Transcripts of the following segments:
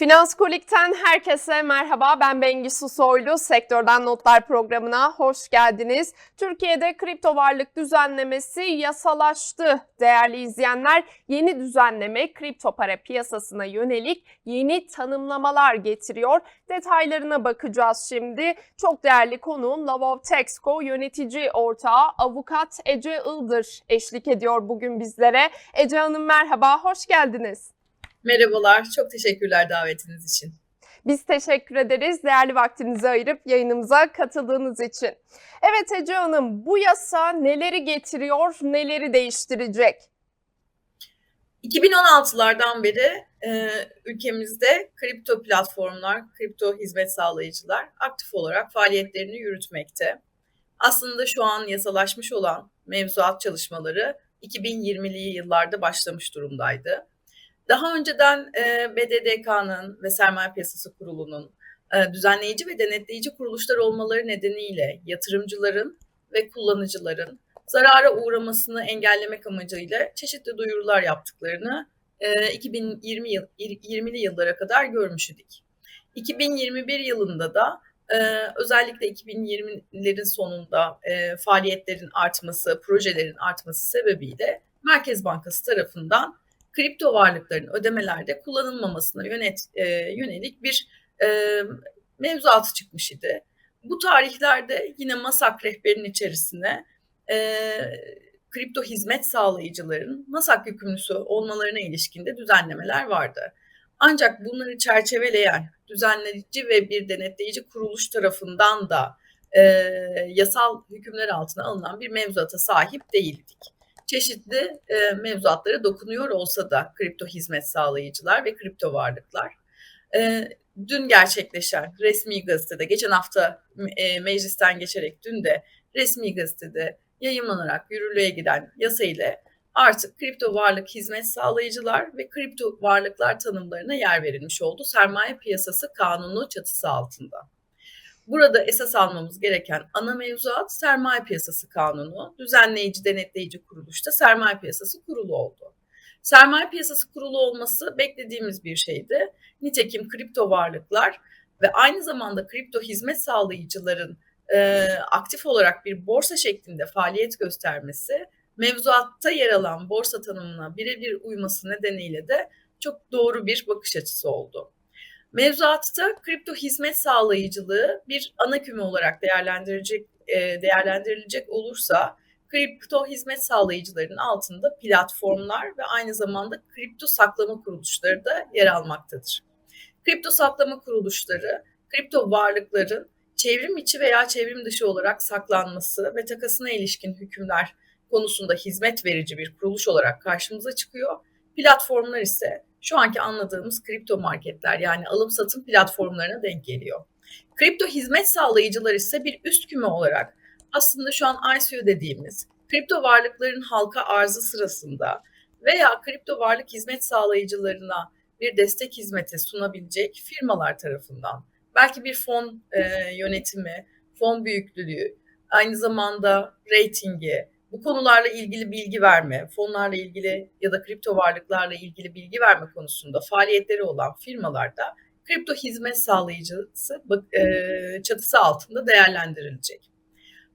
Finans Kolik'ten herkese merhaba. Ben Bengisu Soylu. Sektörden Notlar programına hoş geldiniz. Türkiye'de kripto varlık düzenlemesi yasalaştı. Değerli izleyenler, yeni düzenleme kripto para piyasasına yönelik yeni tanımlamalar getiriyor. Detaylarına bakacağız şimdi. Çok değerli konuğum Lavov Texco yönetici ortağı avukat Ece Ildır eşlik ediyor bugün bizlere. Ece Hanım merhaba, hoş geldiniz. Merhabalar, çok teşekkürler davetiniz için. Biz teşekkür ederiz değerli vaktinizi ayırıp yayınımıza katıldığınız için. Evet Ece Hanım bu yasa neleri getiriyor, neleri değiştirecek? 2016'lardan beri e, ülkemizde kripto platformlar, kripto hizmet sağlayıcılar aktif olarak faaliyetlerini yürütmekte. Aslında şu an yasalaşmış olan mevzuat çalışmaları 2020'li yıllarda başlamış durumdaydı. Daha önceden e, BDDK'nın ve Sermaye Piyasası Kurulu'nun e, düzenleyici ve denetleyici kuruluşlar olmaları nedeniyle yatırımcıların ve kullanıcıların zarara uğramasını engellemek amacıyla çeşitli duyurular yaptıklarını e, 2020 yıl, 20'li yıllara kadar görmüş idik. 2021 yılında da e, özellikle 2020'lerin sonunda e, faaliyetlerin artması, projelerin artması sebebiyle Merkez Bankası tarafından kripto varlıkların ödemelerde kullanılmamasına yönet, e, yönelik bir e, mevzuatı çıkmış idi. Bu tarihlerde yine MASAK rehberinin içerisine e, kripto hizmet sağlayıcıların MASAK yükümlüsü olmalarına ilişkinde düzenlemeler vardı. Ancak bunları çerçeveleyen düzenleyici ve bir denetleyici kuruluş tarafından da e, yasal hükümler altına alınan bir mevzuata sahip değildik çeşitli e, mevzuatlara dokunuyor olsa da kripto hizmet sağlayıcılar ve kripto varlıklar. E, dün gerçekleşen resmi gazetede, geçen hafta e, meclisten geçerek dün de resmi gazetede yayınlanarak yürürlüğe giden yasa ile artık kripto varlık hizmet sağlayıcılar ve kripto varlıklar tanımlarına yer verilmiş oldu. Sermaye piyasası kanunu çatısı altında. Burada esas almamız gereken ana mevzuat sermaye piyasası kanunu, düzenleyici denetleyici kuruluşta sermaye piyasası kurulu oldu. Sermaye piyasası kurulu olması beklediğimiz bir şeydi. Nitekim kripto varlıklar ve aynı zamanda kripto hizmet sağlayıcıların e, aktif olarak bir borsa şeklinde faaliyet göstermesi, mevzuatta yer alan borsa tanımına birebir uyması nedeniyle de çok doğru bir bakış açısı oldu. Mevzuatta kripto hizmet sağlayıcılığı bir ana küme olarak değerlendirilecek e, değerlendirilecek olursa kripto hizmet sağlayıcılarının altında platformlar ve aynı zamanda kripto saklama kuruluşları da yer almaktadır. Kripto saklama kuruluşları kripto varlıkların çevrim içi veya çevrim dışı olarak saklanması ve takasına ilişkin hükümler konusunda hizmet verici bir kuruluş olarak karşımıza çıkıyor. Platformlar ise şu anki anladığımız kripto marketler yani alım satım platformlarına denk geliyor. Kripto hizmet sağlayıcılar ise bir üst küme olarak aslında şu an ICO dediğimiz kripto varlıkların halka arzı sırasında veya kripto varlık hizmet sağlayıcılarına bir destek hizmeti sunabilecek firmalar tarafından belki bir fon e, yönetimi, fon büyüklüğü, aynı zamanda ratingi, bu konularla ilgili bilgi verme, fonlarla ilgili ya da kripto varlıklarla ilgili bilgi verme konusunda faaliyetleri olan firmalarda kripto hizmet sağlayıcısı e, çatısı altında değerlendirilecek.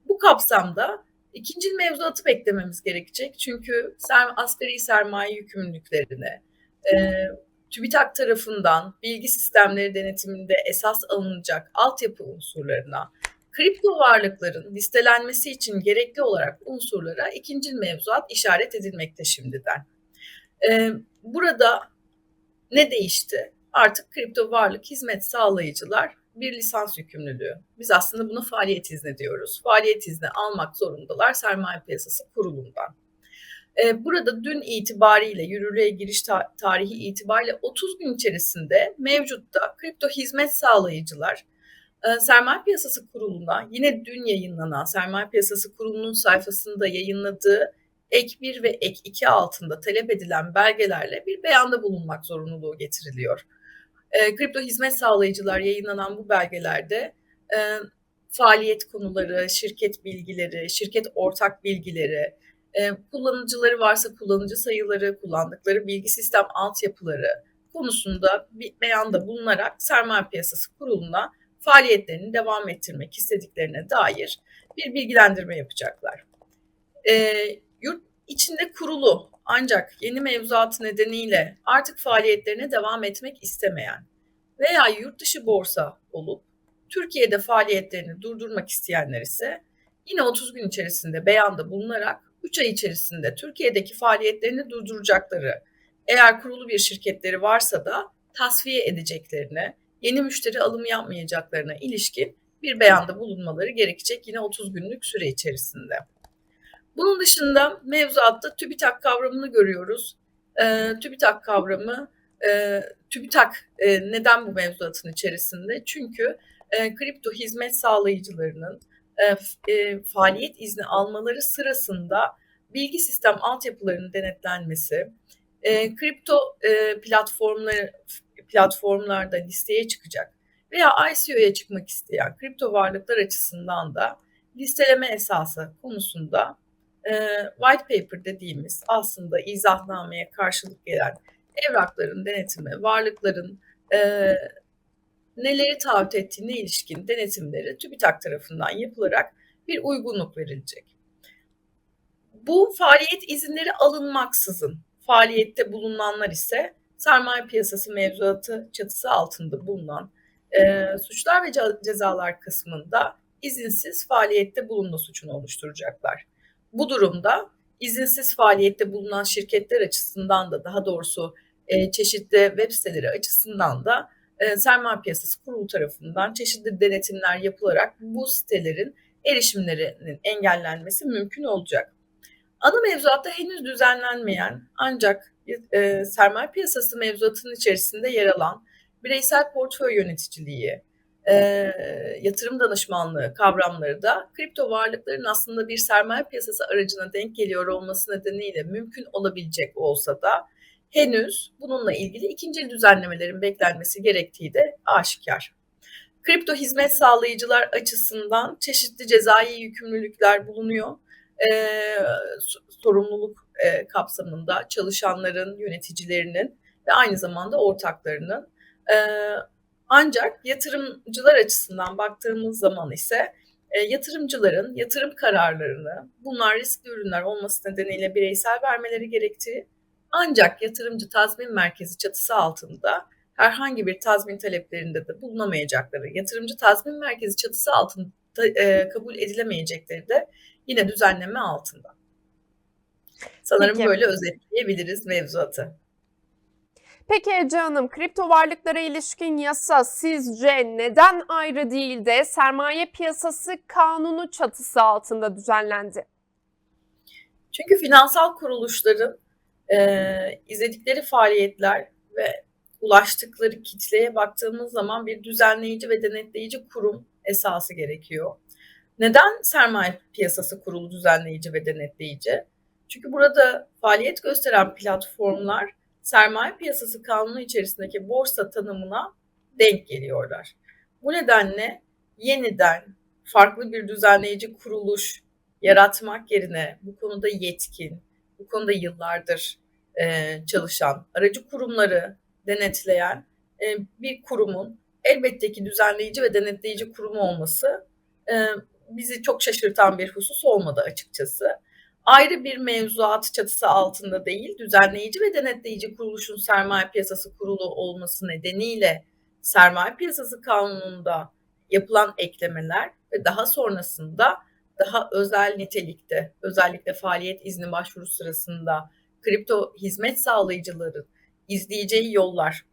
Bu kapsamda ikinci mevzuatı beklememiz gerekecek. Çünkü asgari sermaye yükümlülüklerine, e, TÜBİTAK tarafından bilgi sistemleri denetiminde esas alınacak altyapı unsurlarına, kripto varlıkların listelenmesi için gerekli olarak unsurlara ikinci mevzuat işaret edilmekte şimdiden. Ee, burada ne değişti? Artık kripto varlık hizmet sağlayıcılar bir lisans yükümlülüğü. Biz aslında buna faaliyet izni diyoruz. Faaliyet izni almak zorundalar sermaye piyasası kurulundan. Ee, burada dün itibariyle yürürlüğe giriş tarihi itibariyle 30 gün içerisinde mevcutta kripto hizmet sağlayıcılar Sermaye Piyasası Kurulu'na yine dün yayınlanan Sermaye Piyasası Kurulu'nun sayfasında yayınladığı ek 1 ve ek 2 altında talep edilen belgelerle bir beyanda bulunmak zorunluluğu getiriliyor. E, kripto hizmet sağlayıcılar yayınlanan bu belgelerde e, faaliyet konuları, şirket bilgileri, şirket ortak bilgileri, e, kullanıcıları varsa kullanıcı sayıları, kullandıkları bilgi sistem altyapıları, konusunda bir beyanda bulunarak Sermaye Piyasası Kurulu'na faaliyetlerini devam ettirmek istediklerine dair bir bilgilendirme yapacaklar. E, yurt içinde kurulu ancak yeni mevzuatı nedeniyle artık faaliyetlerine devam etmek istemeyen veya yurt dışı borsa olup Türkiye'de faaliyetlerini durdurmak isteyenler ise yine 30 gün içerisinde beyanda bulunarak 3 ay içerisinde Türkiye'deki faaliyetlerini durduracakları, eğer kurulu bir şirketleri varsa da tasfiye edeceklerine, yeni müşteri alımı yapmayacaklarına ilişkin bir beyanda bulunmaları gerekecek yine 30 günlük süre içerisinde. Bunun dışında mevzuatta TÜBİTAK kavramını görüyoruz. E, TÜBİTAK kavramı, e, TÜBİTAK e, neden bu mevzuatın içerisinde? Çünkü e, kripto hizmet sağlayıcılarının e, e, faaliyet izni almaları sırasında bilgi sistem altyapılarının denetlenmesi, e, kripto e, platformları platformlarda listeye çıkacak veya ICO'ya çıkmak isteyen kripto varlıklar açısından da listeleme esası konusunda e, white paper dediğimiz aslında izahnameye karşılık gelen evrakların denetimi, varlıkların e, neleri taahhüt ettiğine ilişkin denetimleri TÜBİTAK tarafından yapılarak bir uygunluk verilecek. Bu faaliyet izinleri alınmaksızın faaliyette bulunanlar ise sermaye piyasası mevzuatı çatısı altında bulunan e, suçlar ve cezalar kısmında izinsiz faaliyette bulunma suçunu oluşturacaklar. Bu durumda izinsiz faaliyette bulunan şirketler açısından da daha doğrusu e, çeşitli web siteleri açısından da e, Sermaye Piyasası Kurulu tarafından çeşitli denetimler yapılarak bu sitelerin erişimlerinin engellenmesi mümkün olacak. Ana mevzuatta henüz düzenlenmeyen ancak e, sermaye piyasası mevzuatının içerisinde yer alan bireysel portföy yöneticiliği, e, yatırım danışmanlığı kavramları da kripto varlıkların aslında bir sermaye piyasası aracına denk geliyor olması nedeniyle mümkün olabilecek olsa da henüz bununla ilgili ikinci düzenlemelerin beklenmesi gerektiği de aşikar. Kripto hizmet sağlayıcılar açısından çeşitli cezai yükümlülükler bulunuyor. Ee, sorumluluk e, kapsamında çalışanların, yöneticilerinin ve aynı zamanda ortaklarının. E, ancak yatırımcılar açısından baktığımız zaman ise e, yatırımcıların yatırım kararlarını bunlar riskli ürünler olması nedeniyle bireysel vermeleri gerektiği ancak yatırımcı tazmin merkezi çatısı altında herhangi bir tazmin taleplerinde de bulunamayacakları, yatırımcı tazmin merkezi çatısı altında e, kabul edilemeyecekleri de yine düzenleme altında. Sanırım Peki. böyle özetleyebiliriz mevzuatı. Peki Ece Hanım, kripto varlıklara ilişkin yasa sizce neden ayrı değil de sermaye piyasası kanunu çatısı altında düzenlendi? Çünkü finansal kuruluşların e, izledikleri faaliyetler ve ulaştıkları kitleye baktığımız zaman bir düzenleyici ve denetleyici kurum esası gerekiyor. Neden sermaye piyasası kurulu düzenleyici ve denetleyici? Çünkü burada faaliyet gösteren platformlar sermaye piyasası kanunu içerisindeki borsa tanımına denk geliyorlar. Bu nedenle yeniden farklı bir düzenleyici kuruluş yaratmak yerine bu konuda yetkin, bu konuda yıllardır e, çalışan, aracı kurumları denetleyen e, bir kurumun elbette ki düzenleyici ve denetleyici kurumu olması e, bizi çok şaşırtan bir husus olmadı açıkçası. Ayrı bir mevzuat çatısı altında değil, düzenleyici ve denetleyici kuruluşun sermaye piyasası kurulu olması nedeniyle sermaye piyasası kanununda yapılan eklemeler ve daha sonrasında daha özel nitelikte özellikle faaliyet izni başvuru sırasında kripto hizmet sağlayıcıların izleyeceği yollar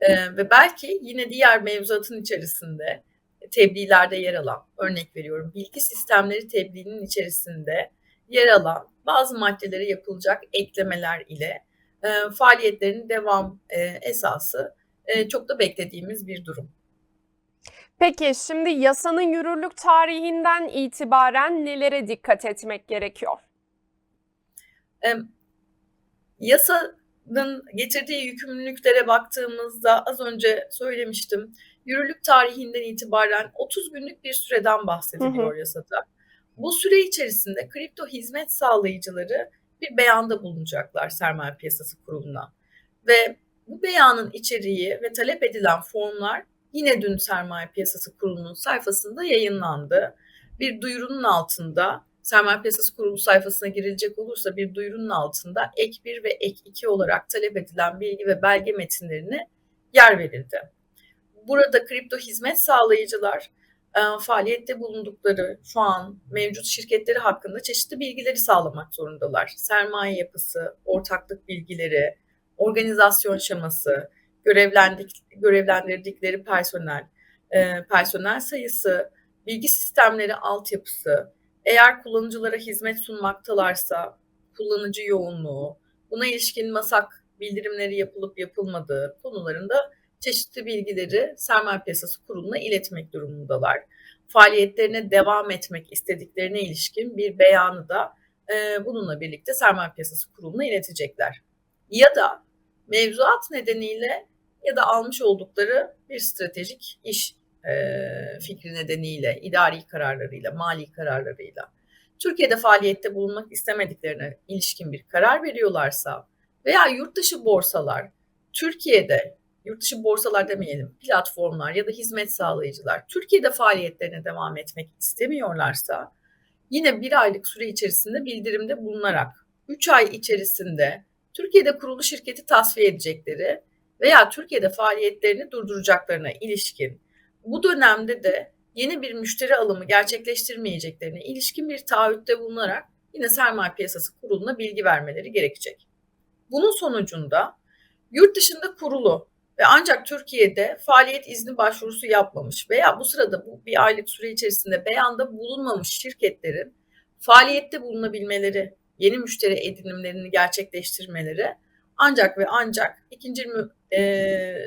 ee, ve belki yine diğer mevzuatın içerisinde tebliğlerde yer alan örnek veriyorum bilgi sistemleri tebliğinin içerisinde yer alan bazı maddelere yapılacak eklemeler ile e, faaliyetlerin devam e, esası e, çok da beklediğimiz bir durum. Peki şimdi yasanın yürürlük tarihinden itibaren nelere dikkat etmek gerekiyor? E, yasanın getirdiği yükümlülüklere baktığımızda az önce söylemiştim. Yürürlük tarihinden itibaren 30 günlük bir süreden bahsediliyor hı hı. yasada. Bu süre içerisinde kripto hizmet sağlayıcıları bir beyanda bulunacaklar sermaye piyasası kuruluna. Ve Bu beyanın içeriği ve talep edilen formlar yine dün Sermaye Piyasası Kurulu'nun sayfasında yayınlandı. Bir duyurunun altında Sermaye Piyasası Kurulu sayfasına girilecek olursa bir duyurunun altında ek 1 ve ek 2 olarak talep edilen bilgi ve belge metinlerine yer verildi. Burada kripto hizmet sağlayıcılar e, faaliyette bulundukları şu an mevcut şirketleri hakkında çeşitli bilgileri sağlamak zorundalar. Sermaye yapısı, ortaklık bilgileri, organizasyon şeması, görevlendik, görevlendirdikleri personel, e, personel sayısı, bilgi sistemleri altyapısı, eğer kullanıcılara hizmet sunmaktalarsa kullanıcı yoğunluğu, buna ilişkin masak bildirimleri yapılıp yapılmadığı konularında çeşitli bilgileri Sermaye Piyasası Kurulu'na iletmek durumundalar. Faaliyetlerine devam etmek istediklerine ilişkin bir beyanı da e, bununla birlikte Sermaye Piyasası Kurulu'na iletecekler. Ya da mevzuat nedeniyle ya da almış oldukları bir stratejik iş e, fikri nedeniyle, idari kararlarıyla, mali kararlarıyla Türkiye'de faaliyette bulunmak istemediklerine ilişkin bir karar veriyorlarsa veya yurt dışı borsalar Türkiye'de yurt dışı borsalar demeyelim, platformlar ya da hizmet sağlayıcılar Türkiye'de faaliyetlerine devam etmek istemiyorlarsa yine bir aylık süre içerisinde bildirimde bulunarak 3 ay içerisinde Türkiye'de kurulu şirketi tasfiye edecekleri veya Türkiye'de faaliyetlerini durduracaklarına ilişkin bu dönemde de yeni bir müşteri alımı gerçekleştirmeyeceklerine ilişkin bir taahhütte bulunarak yine sermaye piyasası kuruluna bilgi vermeleri gerekecek. Bunun sonucunda yurt dışında kurulu ve ancak Türkiye'de faaliyet izni başvurusu yapmamış veya bu sırada bu bir aylık süre içerisinde beyanda bulunmamış şirketlerin faaliyette bulunabilmeleri, yeni müşteri edinimlerini gerçekleştirmeleri ancak ve ancak ikinci e,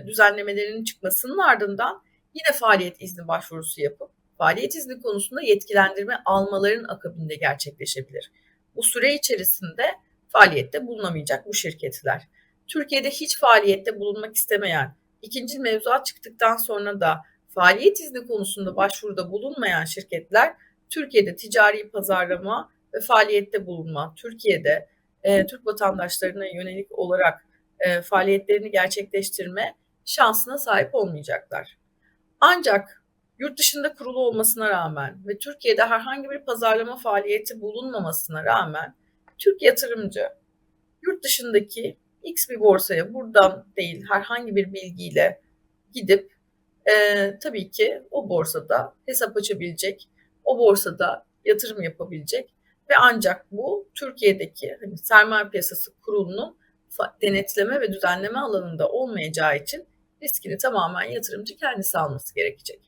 düzenlemelerin çıkmasının ardından yine faaliyet izni başvurusu yapıp faaliyet izni konusunda yetkilendirme almaların akabinde gerçekleşebilir. Bu süre içerisinde faaliyette bulunamayacak bu şirketler. Türkiye'de hiç faaliyette bulunmak istemeyen, ikinci mevzuat çıktıktan sonra da faaliyet izni konusunda başvuruda bulunmayan şirketler Türkiye'de ticari pazarlama ve faaliyette bulunma, Türkiye'de e, Türk vatandaşlarına yönelik olarak e, faaliyetlerini gerçekleştirme şansına sahip olmayacaklar. Ancak yurt dışında kurulu olmasına rağmen ve Türkiye'de herhangi bir pazarlama faaliyeti bulunmamasına rağmen Türk yatırımcı yurt dışındaki X bir borsaya buradan değil herhangi bir bilgiyle gidip e, tabii ki o borsada hesap açabilecek, o borsada yatırım yapabilecek ve ancak bu Türkiye'deki hani sermaye piyasası kurulunun denetleme ve düzenleme alanında olmayacağı için riskini tamamen yatırımcı kendisi alması gerekecek.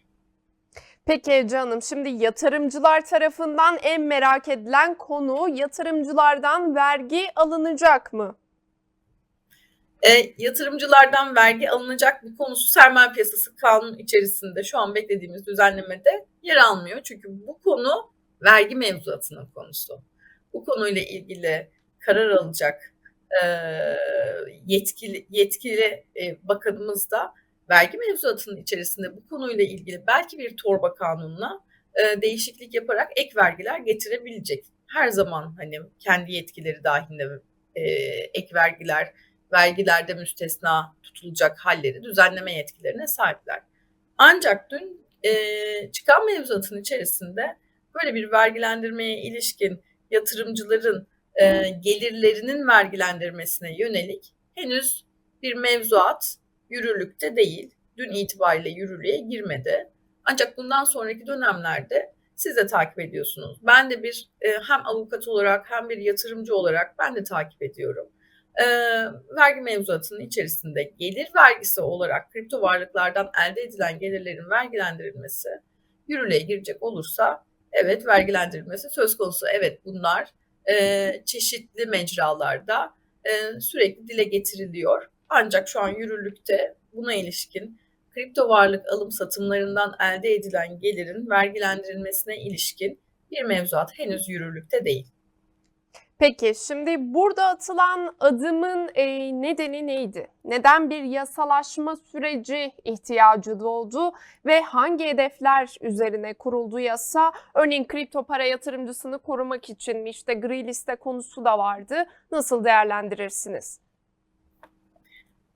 Peki Ece Hanım, şimdi yatırımcılar tarafından en merak edilen konu yatırımcılardan vergi alınacak mı? E, yatırımcılardan vergi alınacak bu konusu sermaye piyasası kanunu içerisinde şu an beklediğimiz düzenlemede yer almıyor. Çünkü bu konu vergi mevzuatının konusu. Bu konuyla ilgili karar alacak e, yetkili yetkili e, bakanımız da vergi mevzuatının içerisinde bu konuyla ilgili belki bir torba kanununa e, değişiklik yaparak ek vergiler getirebilecek. Her zaman hani kendi yetkileri dahilinde e, ek vergiler, vergilerde müstesna tutulacak halleri düzenleme yetkilerine sahipler. Ancak dün e, çıkan mevzuatın içerisinde böyle bir vergilendirmeye ilişkin yatırımcıların e, gelirlerinin vergilendirmesine yönelik henüz bir mevzuat yürürlükte değil. Dün itibariyle yürürlüğe girmedi. Ancak bundan sonraki dönemlerde siz de takip ediyorsunuz. Ben de bir e, hem avukat olarak hem bir yatırımcı olarak ben de takip ediyorum. E, vergi mevzuatının içerisinde gelir vergisi olarak kripto varlıklardan elde edilen gelirlerin vergilendirilmesi yürürlüğe girecek olursa evet vergilendirilmesi söz konusu. Evet bunlar e, çeşitli mecralarda e, sürekli dile getiriliyor. Ancak şu an yürürlükte buna ilişkin kripto varlık alım satımlarından elde edilen gelirin vergilendirilmesine ilişkin bir mevzuat henüz yürürlükte değil. Peki şimdi burada atılan adımın e, nedeni neydi? Neden bir yasalaşma süreci ihtiyacı doğdu ve hangi hedefler üzerine kuruldu yasa? Örneğin kripto para yatırımcısını korumak için mi? İşte gri liste konusu da vardı. Nasıl değerlendirirsiniz?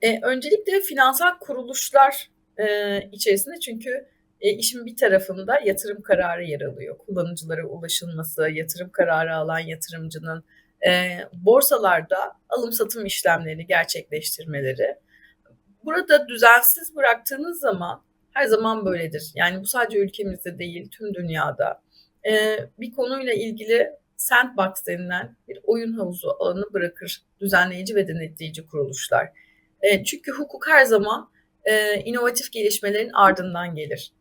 E, öncelikle finansal kuruluşlar e, içerisinde çünkü e, işin bir tarafında yatırım kararı yer alıyor. Kullanıcılara ulaşılması, yatırım kararı alan yatırımcının e, borsalarda alım satım işlemlerini gerçekleştirmeleri. Burada düzensiz bıraktığınız zaman her zaman böyledir. Yani bu sadece ülkemizde değil, tüm dünyada. E, bir konuyla ilgili sandbox denilen bir oyun havuzu alanı bırakır düzenleyici ve denetleyici kuruluşlar. E, çünkü hukuk her zaman e, inovatif gelişmelerin ardından gelir.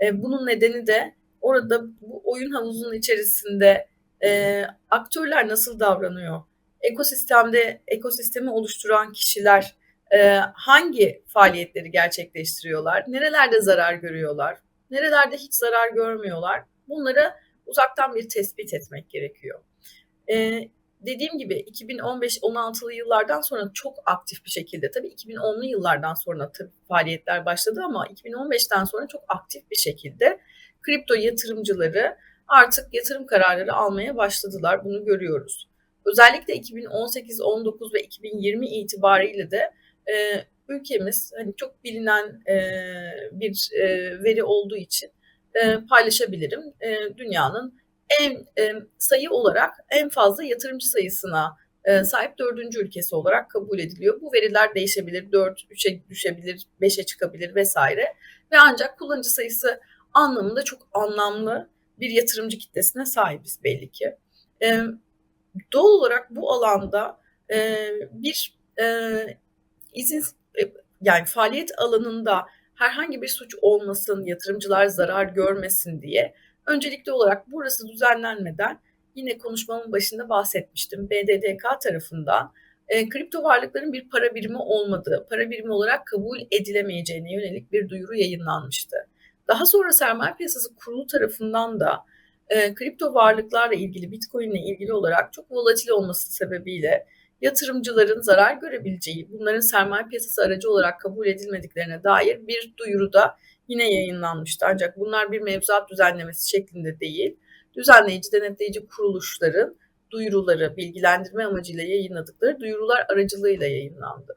E, bunun nedeni de orada bu oyun havuzunun içerisinde e, aktörler nasıl davranıyor? Ekosistemde ekosistemi oluşturan kişiler e, hangi faaliyetleri gerçekleştiriyorlar? Nerelerde zarar görüyorlar? Nerelerde hiç zarar görmüyorlar? Bunları uzaktan bir tespit etmek gerekiyor. E, dediğim gibi 2015-16'lı yıllardan sonra çok aktif bir şekilde tabii 2010'lu yıllardan sonra tabii faaliyetler başladı ama 2015'ten sonra çok aktif bir şekilde kripto yatırımcıları artık yatırım kararları almaya başladılar. Bunu görüyoruz. Özellikle 2018, 19 ve 2020 itibariyle de e, ülkemiz hani çok bilinen e, bir e, veri olduğu için e, paylaşabilirim. E, dünyanın en e, sayı olarak en fazla yatırımcı sayısına e, sahip dördüncü ülkesi olarak kabul ediliyor. Bu veriler değişebilir, 4, 3'e düşebilir, 5'e çıkabilir vesaire. Ve ancak kullanıcı sayısı anlamında çok anlamlı bir yatırımcı kitlesine sahibiz belli ki. E, doğal olarak bu alanda e, bir e, izin e, yani faaliyet alanında herhangi bir suç olmasın, yatırımcılar zarar görmesin diye öncelikli olarak burası düzenlenmeden yine konuşmamın başında bahsetmiştim. BDDK tarafından e, kripto varlıkların bir para birimi olmadığı, para birimi olarak kabul edilemeyeceğine yönelik bir duyuru yayınlanmıştı. Daha sonra Sermaye Piyasası Kurulu tarafından da e, kripto varlıklarla ilgili, Bitcoin ile ilgili olarak çok volatil olması sebebiyle yatırımcıların zarar görebileceği, bunların sermaye piyasası aracı olarak kabul edilmediklerine dair bir duyuru da yine yayınlanmıştı. Ancak bunlar bir mevzuat düzenlemesi şeklinde değil, düzenleyici, denetleyici kuruluşların duyuruları, bilgilendirme amacıyla yayınladıkları duyurular aracılığıyla yayınlandı.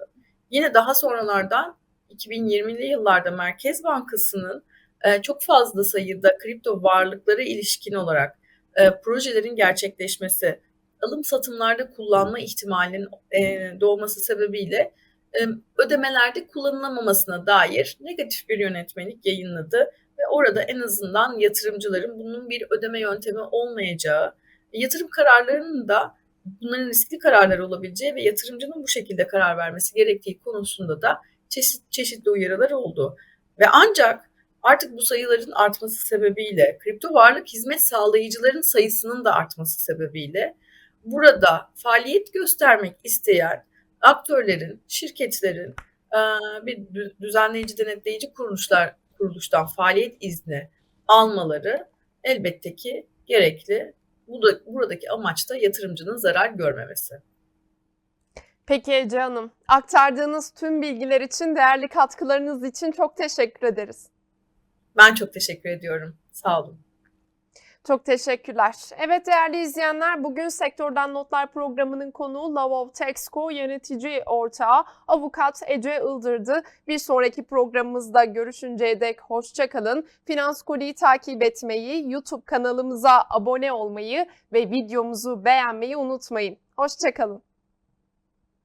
Yine daha sonralardan 2020'li yıllarda Merkez Bankası'nın e, çok fazla sayıda kripto varlıklara ilişkin olarak e, projelerin gerçekleşmesi, alım satımlarda kullanma ihtimalinin e, doğması sebebiyle ödemelerde kullanılamamasına dair negatif bir yönetmelik yayınladı ve orada en azından yatırımcıların bunun bir ödeme yöntemi olmayacağı, yatırım kararlarının da bunların riskli kararlar olabileceği ve yatırımcının bu şekilde karar vermesi gerektiği konusunda da çeşit, çeşitli uyarılar oldu. Ve ancak artık bu sayıların artması sebebiyle, kripto varlık hizmet sağlayıcıların sayısının da artması sebebiyle burada faaliyet göstermek isteyen aktörlerin, şirketlerin bir düzenleyici denetleyici kuruluşlar kuruluştan faaliyet izni almaları elbette ki gerekli. Bu da, buradaki amaç da yatırımcının zarar görmemesi. Peki Ece Hanım, aktardığınız tüm bilgiler için, değerli katkılarınız için çok teşekkür ederiz. Ben çok teşekkür ediyorum. Sağ olun. Çok teşekkürler. Evet değerli izleyenler bugün Sektörden Notlar programının konuğu Love Texco yönetici ortağı avukat Ece Ildır'dı. Bir sonraki programımızda görüşünceye dek hoşçakalın. Finans Koli'yi takip etmeyi, YouTube kanalımıza abone olmayı ve videomuzu beğenmeyi unutmayın. Hoşçakalın.